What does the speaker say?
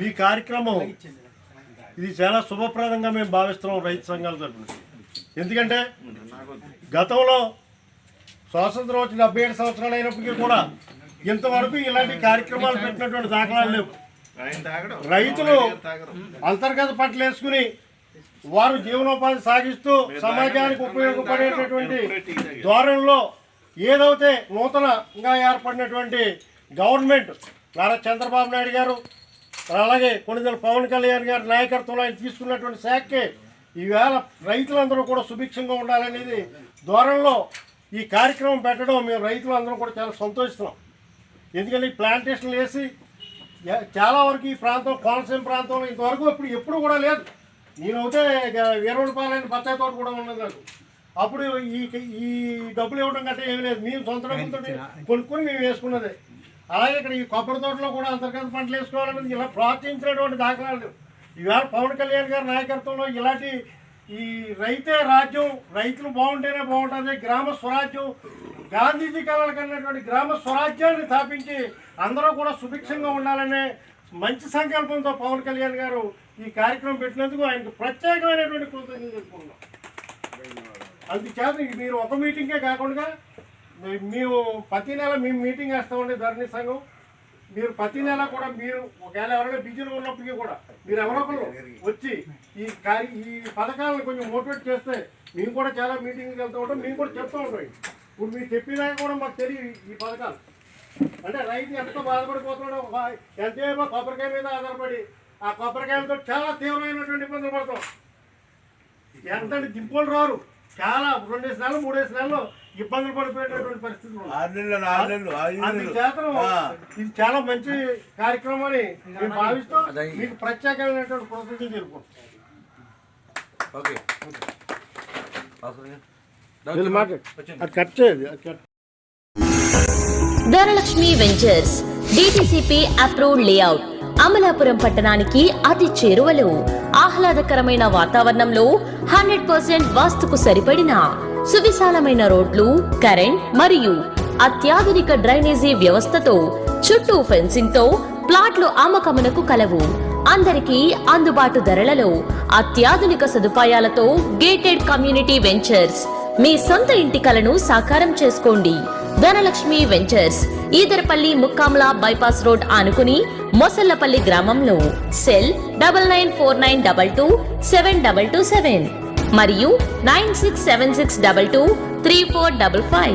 ఈ కార్యక్రమం ఇది చాలా శుభప్రదంగా మేము భావిస్తున్నాం రైతు సంఘాల తరఫున ఎందుకంటే గతంలో స్వాతంత్రం వచ్చి డెబ్బై ఏడు సంవత్సరాలు అయినప్పటికీ కూడా ఇంతవరకు ఇలాంటి కార్యక్రమాలు పెట్టినటువంటి దాఖలాలు లేవు. రైతులు అంతర్గత పంటలు వేసుకుని వారు జీవనోపాధి సాగిస్తూ సమాజానికి ఉపయోగపడేటటువంటి ధోరణిలో ఏదైతే నూతనంగా ఏర్పడినటువంటి గవర్నమెంట్ నారా చంద్రబాబు నాయుడు గారు అలాగే కొనిదల పవన్ కళ్యాణ్ గారి నాయకత్వంలో ఆయన తీసుకున్నటువంటి శాఖకి ఈవేళ రైతులందరూ కూడా సుభిక్షంగా ఉండాలనేది ధోరణిలో ఈ కార్యక్రమం పెట్టడం మేము రైతులందరం కూడా చాలా సంతోషిస్తున్నాం. ఎందుకంటే ఈ ప్లాంటేషన్లు వేసి చాలా వరకు ఈ ప్రాంతం కోనసీమ ప్రాంతంలో ఇంతవరకు ఇప్పుడు ఎప్పుడు కూడా లేదు. నేనైతే వీరవడిపాలైన బత్తాయి తోట కూడా ఉన్నది నాకు అప్పుడు ఈ ఈ డబ్బులు ఇవ్వడం గట్రా ఏమీ లేదు. మేము సొంత డబ్బులతో కొనుక్కొని మేము వేసుకున్నదే. అలాగే ఇక్కడ ఈ కొబ్బరి తోటలో కూడా అంతర్గత పంటలు వేసుకోవాలనేది ఇలా ప్రోత్సహించినటువంటి దాఖలాలు. ఈవేళ పవన్ కళ్యాణ్ గారి నాయకత్వంలో ఇలాంటి ఈ రైతే రాజ్యం రైతులు బాగుంటేనే బాగుంటుంది గ్రామ స్వరాజ్యం గాంధీజీ కళలు కన్నటువంటి గ్రామ స్వరాజ్యాన్ని స్థాపించి అందరూ కూడా సుభిక్షంగా ఉండాలనే మంచి సంకల్పంతో పవన్ కళ్యాణ్ గారు ఈ కార్యక్రమం పెట్టినందుకు ఆయనకు ప్రత్యేకమైనటువంటి కృతజ్ఞతలు చెప్పుకున్నాం అందుచేత మీరు ఒక మీటింగే కాకుండా మేము ప్రతి నెల మేము మీటింగ్ వేస్తామండి ధరణి సంఘం. మీరు ప్రతి నెల కూడా మీరు ఒకవేళ ఎవరైనా బిజీలో ఉన్నప్పటికీ కూడా మీరు ఎవరో వచ్చి ఈ కార్య ఈ పథకాలను కొంచెం మోటివేట్ చేస్తే మేము కూడా చాలా మీటింగ్కి వెళ్తూ ఉంటాం మేము కూడా చెప్తూ ఉంటాం. ఇప్పుడు మీరు చెప్పినాక కూడా మాకు తెలియదు ఈ పథకాలు. అంటే రైతు ఎంత బాధపడిపోతున్నాడో ఎంత ఎంతేమో కొబ్బరికాయ మీద ఆధారపడి ఆ కొబ్బరికాయలతో చాలా తీవ్రమైనటువంటి ఇబ్బందులు పడతాం ఎంత దింపులు రారు. చాలా రెండేసి నెలలు మూడేసి నెలలు ఇబ్బందులు పడిపోయేటటువంటి పరిస్థితులు. ఆరు నెలలు ఆరు నెలలు ఐదు నెలలు. అందుచేత ఇది చాలా మంచి కార్యక్రమం అని మేము భావిస్తూ మీకు ప్రత్యేకమైనటువంటి కృతజ్ఞతలు తెలుపుకుంటాం ఓకే. అది కట్ చేయాలి అది cut. Dhanalakshmi ventures DTCP approved layout Amalapuram పట్టణానికి అతి చేరువలో ఆహ్లాదకరమైన వాతావరణంలో హండ్రెడ్ పర్సెంట్ వాస్తుకు సరిపడిన సువిశాలమైన రోడ్లు కరెంట్ మరియు అత్యాధునిక డ్రైనేజీ వ్యవస్థతో చుట్టూ ఫెన్సింగ్తో ప్లాట్లు అమ్మకమునకు కలవు. అందరికీ అందుబాటు ధరలలో అత్యాధునిక సదుపాయాలతో గేటెడ్ కమ్యూనిటీ వెంచర్స్. మీ సొంత ఇంటి కలను సాకారం చేసుకోండి. Dhanalakshmi ventures Edarapalli Mukkamala bypass road ఆనుకుని మొసల్లపల్లి గ్రామంలో cell double nine four nine double two seven double two seven. మరియు nine six seven six double two three four double five.